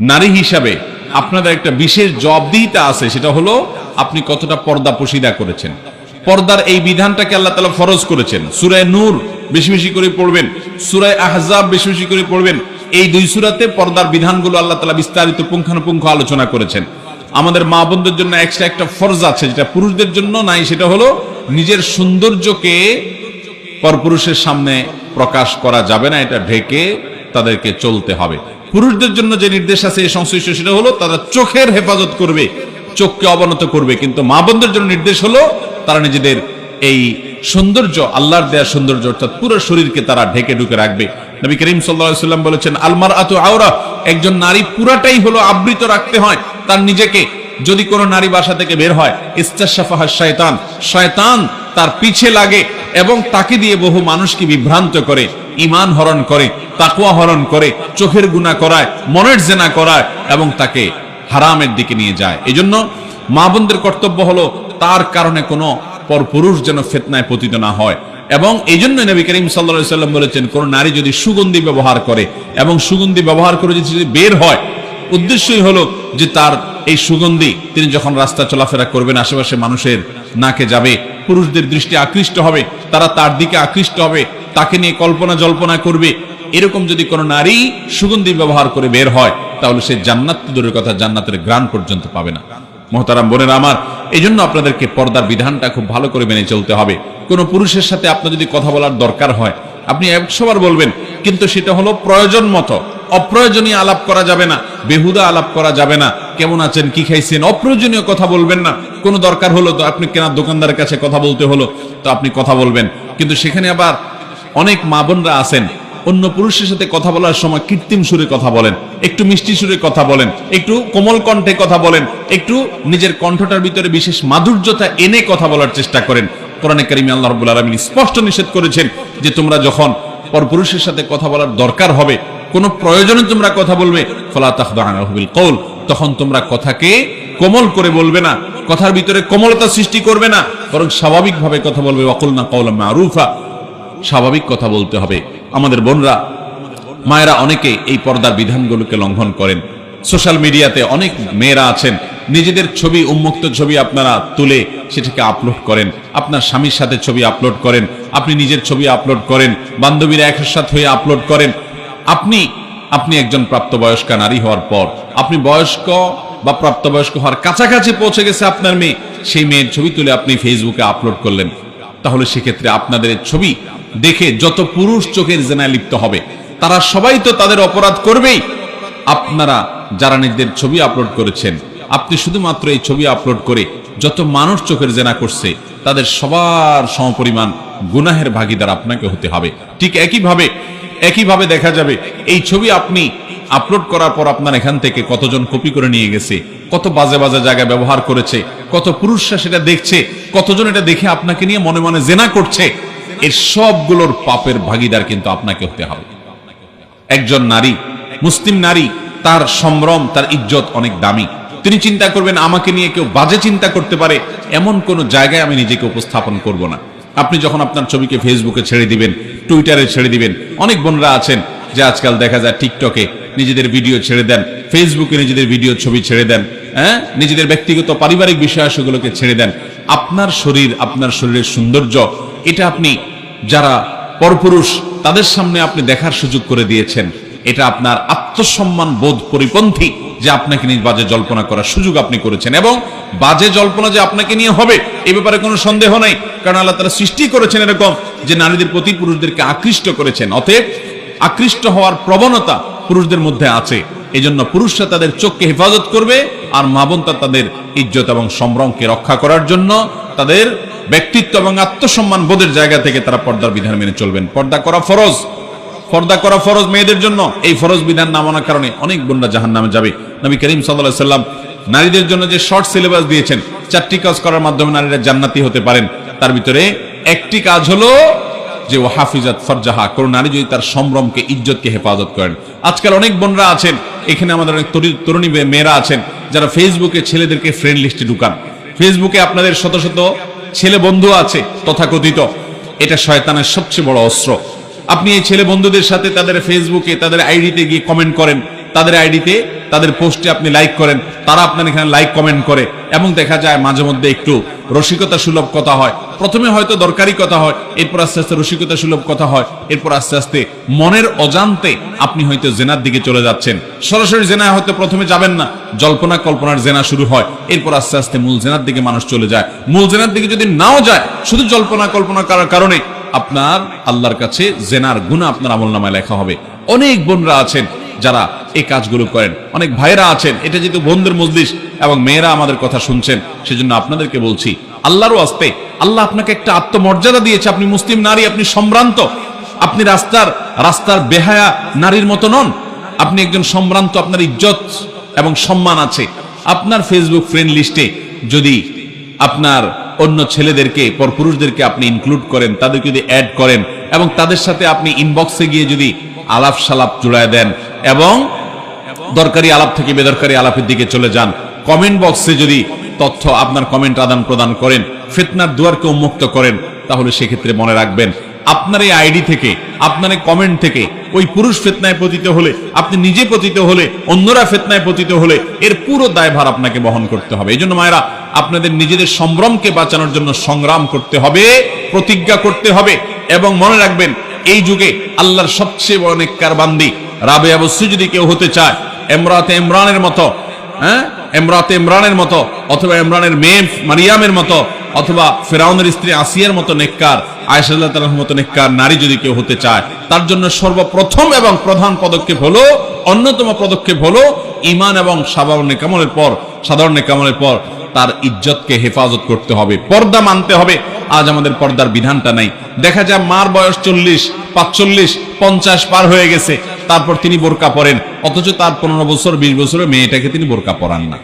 নারী হিসাবে আপনাদের একটা বিশেষ জবাবদিহিতা আছে, সেটা হলো আপনি কতটা পর্দা পশিদা করেছেন। পর্দার এই বিধানটাকে আল্লাহ তালা ফরজ করেছেন। সুরায় নূর বেশি বেশি করে পড়বেন, সুরায় আহজাব বেশি বেশি করে পড়বেন। এই দুই সুরাতে পর্দার বিধানগুলো আল্লাহ তালা বিস্তারিত পুঙ্খানুপুঙ্খ আলোচনা করেছেন। আমাদের মা বোনদের জন্য একটা একটা ফরজ আছে, যেটা পুরুষদের জন্য নাই, সেটা হলো নিজের সৌন্দর্যকে পরপুরুষের সামনে প্রকাশ করা যাবে না, এটা ঢেকে তাদেরকে চলতে হবে। পুরুষদের জন্য যে নির্দেশ আছে, এই সংশ্লিষ্ট, সেটা হলো তারা চোখের হেফাজত করবে, চোখকে অবনত করবে। কিন্তু মা বোনদের জন্য নির্দেশ হলো, তারা নিজেদের এই সৌন্দর্য, আল্লাহর দেয়া সৌন্দর্য, অর্থাৎ পুরো শরীরকে তারা ঢেকে ঢুকে রাখবে। নবী করিম সাল্লাম বলেছেন আলমার আতু আওরা একজন নারী পুরাটাই হলো আবৃত রাখতে হয়, তার নিজেকে। যদি কোনো নারী বাসা থেকে বের হয়, ইস্তাশাফাহা শয়তান শয়তান তার পিছে লাগে এবং তাকে দিয়ে বহু মানুষকে বিভ্রান্ত করে ইমান হরণ করে তাকুয়া হরণ করে, চোখের গুণা করায়, মনের জেনা করায় এবং তাকে হারামের দিকে নিয়ে যায়। এজন্য মা বোনদের কর্তব্য হলো তার কারণে কোনো পরপুরুষ যেন ফেতনায় পতিত না হয়। এবং এই জন্য নবী করিম সাল্লা সাল্লাম বলেছেন, কোন নারী যদি সুগন্ধি ব্যবহার করে এবং সুগন্ধি ব্যবহার করে যদি বের হয়, উদ্দেশ্যই হলো যে তার এই সুগন্ধি তিনি যখন রাস্তা চলাফেরা করবেন আশেপাশে মানুষের নাকে যাবে পুরুষদের দৃষ্টি আকৃষ্ট হবে, তারা তার দিকে আকৃষ্ট হবে, তাকে নিয়ে কল্পনা জল্পনা করবে। এরকম যদি কোনো নারী সুগন্ধি ব্যবহার করে বের হয়, তাহলে সে জান্নাত, দূরের কথা জান্নাতের গ্রান পর্যন্ত পাবে না। মহতারাম বোনেরা আমার এই জন্য আপনাদেরকে পর্দার বিধানটা খুব ভালো করে মেনে চলতে হবে। কোনো পুরুষের সাথে আপনার যদি কথা বলার দরকার হয়, আপনি একশোবার বলবেন, কিন্তু সেটা হলো প্রয়োজন মতো। অপ্রয়োজনীয় আলাপ করা যাবে না, বেহুদা আলাপ করা যাবে না। কেমন আছেন, কি খাইছেন, অপ্রয়োজনীয় কথা বলবেন না। কোনো দরকার হলো তো আপনি কেনার দোকানদারের কাছে কথা বলতে হলো, তো আপনি কথা বলবেন। কিন্তু সেখানে আবার অনেক মা বোনরা আছেন, অন্য পুরুষের সাথে কথা বলার সময় কৃত্রিম সুরে কথা বলেন, একটু মিষ্টি সুরে কথা বলেন, একটু কোমল কণ্ঠে কথা বলেন, একটু নিজের কণ্ঠটার ভিতরে বিশেষ মাধুর্যতা এনে কথা বলার চেষ্টা করেন। কোরআনে কারিমি আল্লাহ রবুল আলমিন স্পষ্ট নিষেধ করেছেন যে তোমরা যখন পরপুরুষের সাথে কথা বলার দরকার হবে, কোনো প্রয়োজনে তোমরা কথা বলবে, ফলা তাহবিল কৌল তখন তোমরা কথাকে কোমল করে বলবে না, কথার ভিতরে কোমলতা সৃষ্টি করবে না, বরং স্বাভাবিকভাবে কথা বলবে। অকুল না কৌলাম আরুফা স্বাভাবিক কথা বলতে হবে। আমাদের বোনরা, মায়েরা অনেকে এই পর্দার বিধানগুলোকে লঙ্ঘন করেন। সোশ্যাল মিডিয়াতে অনেক মেয়েরা আছেন, নিজেদের ছবি, উন্মুক্ত ছবি আপনারা তুলে সেটাকে আপলোড করেন। আপনার স্বামীর সাথে ছবি আপলোড করেন, আপনি নিজের ছবি আপলোড করেন, বান্ধবীরা একসাথ হয়ে আপলোড করেন। আপনি আপনি একজন প্রাপ্তবয়স্কা নারী হওয়ার পর আপনি বয়স্ক বা প্রাপ্তবয়স্ক হওয়ার কাছাকাছি পৌঁছে গেছে আপনার মেয়ে, সেই মেয়ের ছবি তুলে আপনি ফেসবুকে আপলোড করলেন। তাহলে সেক্ষেত্রে আপনাদের ছবি দেখে যত পুরুষ চোখের জেনায় লিপ্ত হবে, তারা সবাই তো তাদের অপরাধ করবেই। আপনারা যারা নিজেদের ছবি আপলোড করেছেন, আপনি শুধুমাত্র এই ছবি আপলোড করে যত মানুষ চোখের জেনা করছে, তাদের সবার সমপরিমাণ গুনাহের ভাগিদার আপনাকে হতে হবে। ঠিক একইভাবে একইভাবে দেখা যাবে, এই ছবি আপনি আপলোড করার পর আপনার এখান থেকে কতজন কপি করে নিয়ে গেছে, কত বাজে বাজে জায়গায় ব্যবহার করেছে, কত পুরুষরা সেটা দেখছে, কতজন এটা দেখে আপনাকে নিয়ে মনে মনে জেনা করছে, এর সবগুলোর পাপের ভাগিদার কিন্তু আপনাকে হতে হবে। একজন নারী, মুসলিম নারী, তার সম্ভ্রম, তার ইজ্জত অনেক দামি। তিনি চিন্তা করবেন, আমাকে নিয়ে কেউ বাজে চিন্তা করতে পারে, এমন কোন জায়গায় আমি নিজেকে উপস্থাপন করব না। আপনি যখন আপনার ছবিকে ফেসবুকে ছেড়ে দিবেন টুইটারে ছেড়ে দিবেন, অনেক বোনরা আছেন যে আজকাল দেখা যায় টিকটকে নিজেদের ভিডিও ছেড়ে দেন। ফেসবুকে নিজেদের ভিডিও ছবি ছেড়ে দেন। হ্যাঁ? নিজেদের ব্যক্তিগত পারিবারিক বিষয় সেগুলোকে ছেড়ে দেন। আপনার শরীর, আপনার শরীরের সৌন্দর্য, এটা আপনি যারা পরপুরুষ, তাদের সামনে আপনি দেখার সুযোগ করে দিয়েছেন। এটা আপনার আত্মসম্মান বোধ পরিপন্থী যে আপনাকে নিয়ে বাজে জল্পনা করার সুযোগ আপনি করেছেন এবং বাজে জল্পনা যে আপনাকে নিয়ে হবে, এ ব্যাপারে কোনো সন্দেহ নাই। কারণ আল্লাহ তারা সৃষ্টি করেছেন এরকম যে নারীদের প্রতি পুরুষদেরকে আকৃষ্ট করেছেন। অতএব আকৃষ্ট হওয়ার প্রবণতা পুরুষদের মধ্যে আছে। এই জন্য পুরুষরা তাদের চোখকে হেফাজত করবে আর মা বোনতা তাদের ইজ্জত এবং সম্ভ্রমকে রক্ষা করার জন্য তাদের ব্যক্তিত্ব এবং আত্মসম্মান বোধের জায়গা থেকে তারা পর্দার বিধান মেনে চলবেন। পর্দা করা ফরজ। পর্দা করা ফরজ মেয়েদের জন্য। এই ফরজ বিধান না মানার কারণে অনেক বোনরা জাহান নামে যাবে। নবী করিম সাল্লাহ সাল্লাম নারীদের জন্য যে শর্ট সিলেবাস দিয়েছেন, চারটি কাজ করার মাধ্যমে নারীরা জান্নাতি হতে পারেন। তার ভিতরে একটি কাজ হলো যে ও হাফিজাত ফরজাহা, কোন নারী যদি তার সম্ভ্রমকে, ইজ্জতকে হেফাজত করেন। আজকাল অনেক বোনরা আছেন, এখানে আমাদের অনেক তরুণী মেয়েরা আছেন, যারা ফেসবুকে ছেলেদেরকে ফ্রেন্ড লিস্টে ঢুকান। ফেসবুকে আপনাদের শত শত ছেলে বন্ধু আছে, তথাকথিত। এটা শয়তানের সবচেয়ে বড় অস্ত্র। আপনি এই ছেলে বন্ধুদের সাথে তাদের ফেসবুকে তাদের আইডিতে গিয়ে কমেন্ট করেন, তাদের আইডিতে তাদের পোস্টে আপনি লাইক করেন, তারা আপনার এখানে লাইক কমেন্ট করে, এবং দেখা যায় মাঝে মধ্যে একটু রসিকতা সুলভ কথা হয়। প্রথমে হয়তো দরকারি কথা হয়, এরপর আস্তে আস্তে রসিকতা সুলভ কথা হয়, এরপর আস্তে আস্তে মনের অজান্তে আপনি হয়তো জেনার দিকে চলে যাচ্ছেন। সরাসরি জেনায় হয়তো প্রথমে যাবেন না, জল্পনা কল্পনার জেনা শুরু হয়, এরপর আস্তে আস্তে মূল জেনার দিকে মানুষ চলে যায়। মূল জেনার দিকে যদি নাও যায়, শুধু জল্পনা কল্পনা করার কারণে আপনার আল্লাহর কাছে জেনার গুণা আপনার আমল নামায় লেখা হবে। অনেক বোনরা আছেন যারা এই কাজগুলো করেন। অনেক ভাইরা আছেন, এটা যেহেতু বন্ধুর মজলিস এবং মেয়েরা আমাদের কথা শুনছেন, সেজন্য আপনাদেরকে বলছি আল্লাহরও আসতে আল্লাহ আপনাকে একটা আত্মমর্যাদা দিয়েছে, আপনি মুসলিম নারী, আপনি সম্ভ্রান্ত, আপনি রাস্তার রাস্তার বেহায়া নারীর মতো নন, আপনি একজন সম্ভ্রান্ত, আপনার ইজ্জত এবং সম্মান আছে। আপনার ফেসবুক ফ্রেন্ড লিস্টে যদি আপনার অন্য ছেলেদেরকে, পরপুরুষদেরকে আপনি ইনক্লুড করেন, তাদেরকে যদি অ্যাড করেন, এবং তাদের সাথে আপনি ইনবক্সে গিয়ে যদি আলাপ সালাপ জুড়ায় দেন, এবং দরকারি আলাপ থেকে বেদরকারি আলাপের দিকে চলে যান। কমেন্ট বক্সে যদি তথ্য আপনার কমেন্ট আদান প্রদান করেন, ফিতনার দুয়ারকে উন্মুক্ত করেন, তাহলে সেক্ষেত্রে মনে রাখবেন, আপনার এই আইডি থেকে, আপনার এই কমেন্ট থেকে ওই পুরুষ ফেতনায় পতিত হলে, আপনি নিজে পতিত হলে, অন্যরা ফেতনায় পতিত হলে, এর পুরো দায়ভার আপনাকে বহন করতে হবে। এই জন্য মায়েরা, আপনাদের নিজেদের সম্ভ্রমকে বাঁচানোর জন্য সংগ্রাম করতে হবে, প্রতিজ্ঞা করতে হবে, এবং মনে রাখবেন, এই যুগে আল্লাহর সবচেয়ে অনেক নেককার বান্দি রাবে অবশ্যই যদি কেউ হতে চায়। এমরাতে ইমরানের মতো হ্যাঁ? এমরাতে ইমরানের মতো, অথবা ইমরানের মেয়ে মারিয়ামের মতো, অথবা ফেরাউনের স্ত্রী আসিয়ার মতো নেককার আয়সাল্লাহ তালার মতো নেককার নারী যদি কেউ হতে চায়, তার জন্য সর্বপ্রথম এবং প্রধান পদক্ষেপ হলো, অন্যতম পদক্ষেপ হলো ইমান এবং সাধারণ নেকামলের পর, সাধারণ নেকামলের পর তার ইজ্জতকে হেফাজত করতে হবে, পর্দা মানতে হবে। আজ আমাদের পর্দার বিধানটা নাই। দেখা যায় মার বয়স চল্লিশ, পাঁচচল্লিশ, পঞ্চাশ পার হয়ে গেছে। তারপর তিনি বোরকা পরেন, অথচ তার পনেরো বছর, বিশ বছরের মেয়েটাকে তিনি বোরকা পরান না।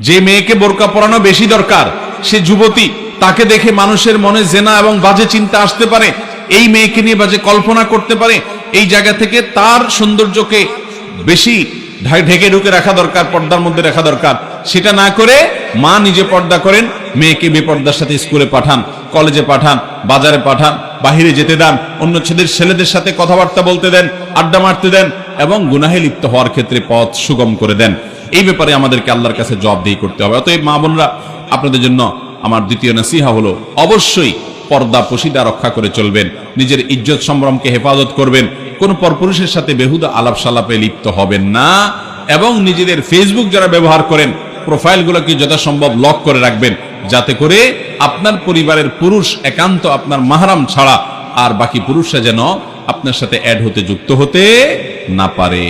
যে মেয়েকে বোরকা পরানো বেশি দরকার, সে যুবতী, তাকে দেখে মানুষের মনে জেনা এবং বাজে চিন্তা আসতে পারে। এই মেয়েকে নিয়ে বাজে কল্পনা করতে পারে। এই জায়গা থেকে তার সৌন্দর্যকে বেশি ঢেকে ঢুকে রাখা দরকার, পর্দার মধ্যে রাখা দরকার। সেটা না করে মা নিজে পর্দা করেন, মেয়েকে বেপর্দার সাথে স্কুলে পাঠান, কলেজে পাঠান, বাজারে পাঠান, বাহিরে যেতে দেন, অন্য ছেলের ছেলেদের সাথে কথাবার্তা বলতে দেন, আড্ডা মারতে দেন এবং গুনাহে লিপ্ত হওয়ার ক্ষেত্রে পথ সুগম করে দেন। এই ব্যাপারে আমাদেরকে আল্লাহর কাছে জবাবদিহি করতে হবে। অতএব মা বোনরা, আপনাদের জন্য আমার দ্বিতীয় নাসিহা হলো, অবশ্যই পর্দা পশিদা রক্ষা করে চলবেন, নিজের ইজ্জত সম্ভ্রমকে হেফাজত করবেন, কোন পরপুরুষের সাথে বেহুদা আলাপ সালাপে লিপ্ত হবেন না এবং নিজেদের ফেসবুক যারা ব্যবহার করেন প্রোফাইলগুলোকে যথাসম্ভব লক করে রাখবেন? যাতে করে আপনার পরিবারের পুরুষ একান্ত আপনার মাহারাম ছাড়া আর বাকি পুরুষরা যেন আপনার সাথে অ্যাড হতে যুক্ত হতে না পারে।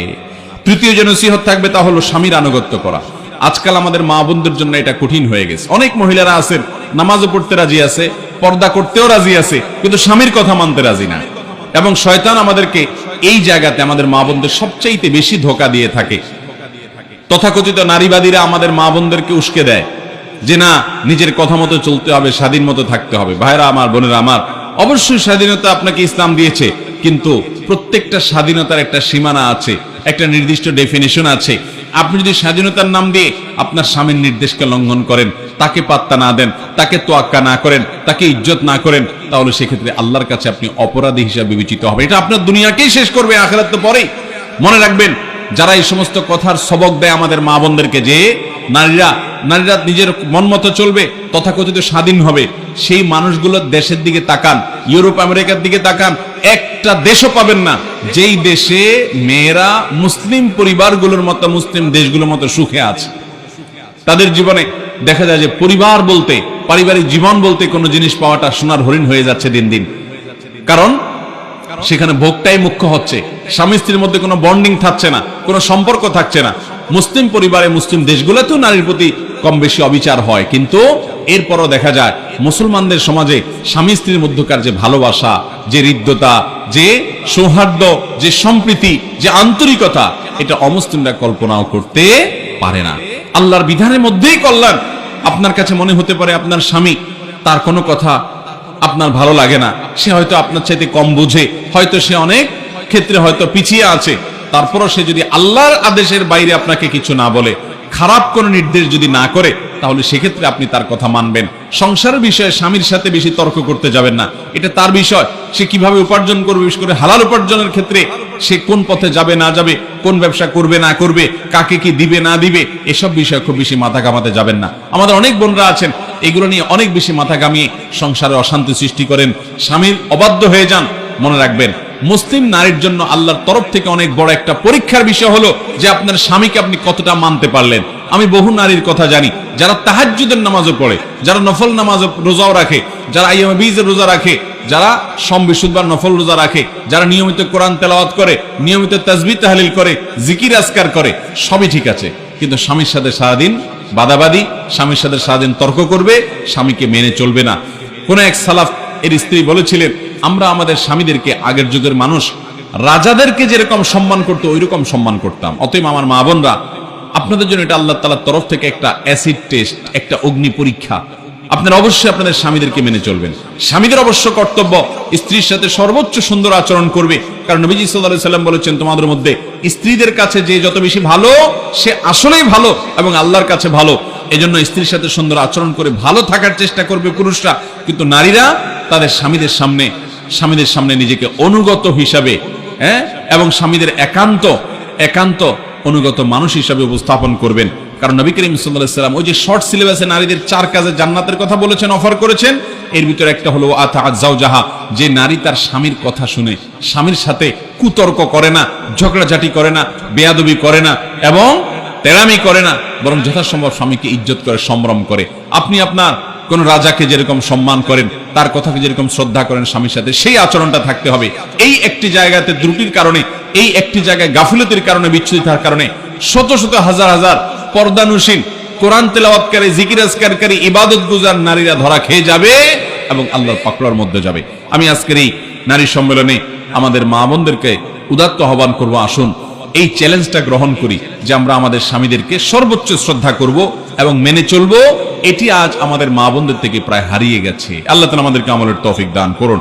তৃতীয় যে নসিহত থাকবে তা হলো স্বামীর আনুগত্য করা। আজকাল আমাদের মা বোনদের জন্য এটা কঠিন হয়ে গেছে। অনেক মহিলারা আছেন নামাজও পড়তে রাজি আছে, পর্দা করতেও রাজি আছে, কিন্তু স্বামীর কথা মানতে রাজি না। এবং শয়তান আমাদেরকে এই জায়গাতে আমাদের মা বোনদের সবচাইতে বেশি ধোকা দিয়ে থাকে। তথাকথিত নারীবাদীরা আমাদের মা বোনদেরকে উস্কে দেয় যে না, নিজের কথা মতো চলতে হবে, স্বাধীন মতো থাকতে হবে। ভাইরা আমার, বোনেরা আমার, অবশ্যই স্বাধীনতা আপনাকে ইসলাম দিয়েছে, কিন্তু প্রত্যেকটা স্বাধীনতার একটা সীমানা আছে, একটা নির্দিষ্ট ডেফিনেশন আছে। আপনি যদি স্বাধীনতার নাম দিয়ে আপনার স্বামীর নির্দেশকে লঙ্ঘন করেন, তাকে পাত্তা না দেন, তাকে তোয়াক্কা না করেন, তাকে ইজ্জত না করেন, তাহলে সেক্ষেত্রে আল্লাহর কাছে আপনি অপরাধী হিসাবে বিবেচিত হবে এটা আপনার দুনিয়াকেই শেষ করবে, আখেরাত তো পরেই। মনে রাখবেন যারা এই সমস্ত কথার সবক দেয় আমাদের মা বোনদেরকে যে, নারীরা নারীরা নিজের মন মতো চলবে, তথাকথিত স্বাধীন হবে। সেই মানুষগুলো দেশের দিকে তাকান, ইউরোপ, আমেরিকার দিকে তাকান, একটা দেশও পাবেন না। যেই দেশে মেয়েরা মুসলিম পরিবারগুলোর মতো, মুসলিম দেশগুলোর মতো সুখে আছে। তাদের জীবনে দেখা যায় যে পরিবার বলতে, পারিবারিক জীবন বলতে কোনো জিনিস পাওয়াটা সোনার হরিণ হয়ে যাচ্ছে দিন দিন। কারণ সেখানে ভোগটাই মুখ্য হচ্ছে। স্বামী স্ত্রীর মধ্যে কোনো বন্ডিং থাকছে না, কোনো সম্পর্ক থাকছে না। মুসলিম পরিবারে মুসলিম দেশগুলোতেও নারীর প্রতি কম বেশি অবিচার হয়। কিন্তু এরপরও দেখা যায়, মুসলমানদের সমাজে স্বামী স্ত্রীর মধ্যকার যে ভালোবাসা, যে হৃদ্যতা, যে সৌহার্দ্য, যে সম্প্রীতি, যে আন্তরিকতা, এটা অমুসলিমরা কল্পনাও করতে পারে না। আল্লাহর বিধানের মধ্যেই কল্যাণ। আপনার কাছে মনে হতে পারে আপনার স্বামী, তার কোনো কথা আপনার ভালো লাগে না। সে হয়তো আপনার চাইতে কম বুঝে। হয়তো সে অনেক ক্ষেত্রে হয়তো পিছিয়ে আছে। তারপরও সে যদি আল্লাহর আদেশের বাইরে আপনাকে কিছু না বলে, খারাপ কোনো নির্দেশ যদি না করে, তাহলে সেক্ষেত্রে আপনি তার কথা মানবেন। সংসারের বিষয়ে স্বামীর সাথে বেশি তর্ক করতে যাবেন না। এটা তার বিষয়। সে কীভাবে উপার্জন করবে, বিশেষ করে হালাল উপার্জনের ক্ষেত্রে, সে কোন পথে যাবে, না যাবে, কোন ব্যবসা করবে, না করবে, কাকে কি দিবে, না দিবে, এসব বিষয়ে খুব বেশি মাথা ঘামাতে যাবেন না। আমাদের অনেক বোনরা আছেন এগুলো নিয়ে অনেক বেশি মাথা ঘামিয়ে সংসারে অশান্তি সৃষ্টি করেন। স্বামীর অবাধ্য হয়ে যান, মনে রাখবেন। মুসলিম নারীর জন্য আল্লাহর তরফ থেকে অনেক বড় একটা পরীক্ষার বিষয় হলো যে আপনার স্বামীকে আপনি কতটা মানতে পারলেন। আমি বহু নারীর কথা জানি, যারা তাহাজ্জুদের নামাজও পড়ে, যারা নফল নামাজ রোজাও রাখে, যারা আইয়াম বীজের রোজা রাখে, যারা সম বিশুদ্ধবার নফল রোজা রাখে, যারা নিয়মিত কোরআন তেলাওয়াত করে, নিয়মিত তাজবি তাহলিল করে, জিকির আসকার করে, সবই ঠিক আছে। কিন্তু স্বামীর সাথে সারাদিন বাদাবাদি স্বামীর সাথে সারাদিন তর্ক করবে, স্বামীকে মেনে চলবে না। কোন এক সালাফ এর স্ত্রী বলেছিলেন, আমরা আমাদের স্বামীদেরকে আগের যুগের মানুষ, রাজাদেরকে যেরকম সম্মান করতো ওই রকম সম্মান করতাম। অতএব আমার মা বোনরা, আপনাদের জন্য এটা আল্লাহ তালার তরফ থেকে একটা অ্যাসিড টেস্ট, একটা অগ্নি পরীক্ষা। আপনারা অবশ্যই আপনাদের স্বামীদেরকে মেনে চলবেন। স্বামীদের অবশ্য কর্তব্য, স্ত্রীর সাথে সর্বোচ্চ সুন্দর আচরণ করবে। কারণ নবীজি সাল্লাহ সাল্লাম বলেছেন, তোমাদের মধ্যে স্ত্রীদের কাছে যে যত বেশি ভালো, সে আসলেই ভালো এবং আল্লাহর কাছে ভালো। এজন্য স্ত্রীর সাথে সুন্দর আচরণ করে ভালো থাকার চেষ্টা করবে পুরুষরা। কিন্তু নারীরা তাদের স্বামীদের সামনে স্বামীদের সামনে নিজেকে অনুগত হিসাবে হ্যাঁ এবং স্বামীদের একান্ত একান্ত অনুগত মানুষ হিসাবে উপস্থাপন করবেন। কারণ নবী করিম সাল্লাম ওই যে শর্ট সিলেবাসে নারীদের চার কাজে জান্নাতের কথা বলেছেন অফার করেছেন, এর ভিতরে একটা হলো আতা জাহা যে নারী তার স্বামীর কথা শুনে, স্বামীর সাথে কুতর্ক করে না, ঝগড়াঝাটি করে না, বেয়াদবি করে না এবং তেরামি করে না, বরং যথাসম্ভব স্বামীকে ইজ্জত করে, সম্ভ্রম করে। আপনি আপনার কোন রাজাকে যেরকম সম্মান করেন, তার কথাকে যেরকম শ্রদ্ধা করেন, স্বামীর সাথে সেই আচরণটা থাকতে হবে। এই একটি জায়গাতে ত্রুটির কারণে, এই একটি জায়গায় গাফিলতির কারণে বিচ্ছুরিতার কারণে শত শত হাজার হাজার পর্দানুসীন কোরআন তেলাওয়াতকারী জিকিরাজকারী ইবাদত গুজার নারীরা ধরা খেয়ে যাবে এবং আল্লাহর পাকড়ার মধ্যে যাবে। আমি আজকের এই নারী সম্মেলনে আমাদের মা বোনদেরকে উদাত্ত আহ্বান করব, আসুন এই চ্যালেঞ্জটা গ্রহণ করি যে আমরা আমাদের স্বামীদেরকে সর্বোচ্চ শ্রদ্ধা করব এবং মেনে চলবো। এটি আজ আমাদের মা বোনদের থেকে প্রায় হারিয়ে গেছে। আল্লাহ তালা আমাদেরকে আমলের তৌফিক দান করুন।